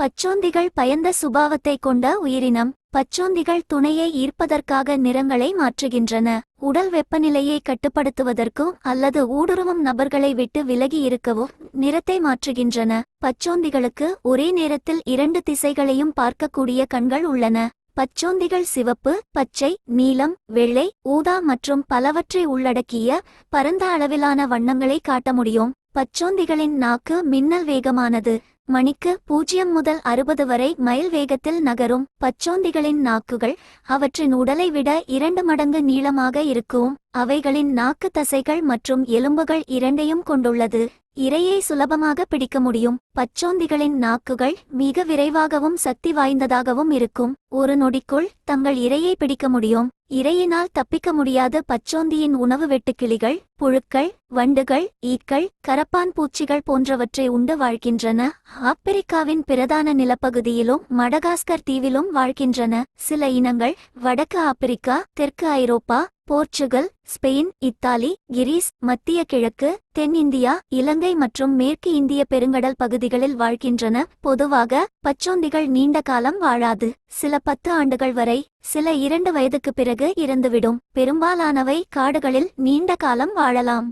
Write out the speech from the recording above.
பச்சோந்திகள் பயந்த சுபாவத்தை கொண்ட உயிரினம் பச்சோந்திகள் துணையை ஈர்ப்பதற்காக நிறங்களை மாற்றுகின்றன உடல் வெப்பநிலையை கட்டுப்படுத்துவதற்கும் அல்லது ஊடுருவும் நபர்களை விட்டு விலகி இருக்கவோ நிறத்தை மாற்றுகின்றன. பச்சோந்திகளுக்கு ஒரே நேரத்தில் இரண்டு திசைகளையும் பார்க்கக்கூடிய கண்கள் உள்ளன. பச்சோந்திகள் சிவப்பு பச்சை நீலம் வெள்ளை ஊதா மற்றும் பலவற்றை உள்ளடக்கிய பரந்த அளவிலான வண்ணங்களை காட்ட முடியும். பச்சோந்திகளின் நாக்கு மின்னல் வேகமானது மணிக்கு பூஜ்ஜியம் முதல் அறுபது வரை மைல் வேகத்தில் நகரும் பச்சோந்திகளின் நாக்குகள் அவற்றின் உடலை விட இரண்டு மடங்கு நீளமாக இருக்கும். அவைகளின் நாக்கு தசைகள் மற்றும் எலும்புகள் இரண்டையும் கொண்டுள்ளது. இரையை சுலபமாக பிடிக்க முடியும். பச்சோந்திகளின் நாக்குகள் மிக விரைவாகவும் சக்தி வாய்ந்ததாகவும் இருக்கும். ஒரு நொடிக்குள் தங்கள் இரையை பிடிக்க முடியும். இரையினால் தப்பிக்க முடியாத பச்சோந்தியின் உணவு வெட்டுக்கிளிகள் புழுக்கள் வண்டுகள் ஈக்கள் கரப்பான் பூச்சிகள் போன்றவற்றை உண்டு வாழ்கின்றன. ஆப்பிரிக்காவின் பிரதான நிலப்பகுதியிலும் மடகாஸ்கர் தீவிலும் வாழ்கின்றன. சில இனங்கள் வடக்கு ஆப்பிரிக்கா தெற்கு Europe Portugal Spain Italy Greece மத்திய கிழக்கு தென்னிந்தியா இலங்கை மற்றும் மேற்கு இந்திய பெருங்கடல் பகுதிகளில் வாழ்கின்றன. பொதுவாக பச்சோந்திகள் நீண்ட காலம் வாழாது. சில பத்து ஆண்டுகள் வரை சில இரண்டு வயதுக்கு பிறகு இறந்துவிடும். பெரும்பாலானவை காடுகளில் நீண்ட காலம் வாழலாம்.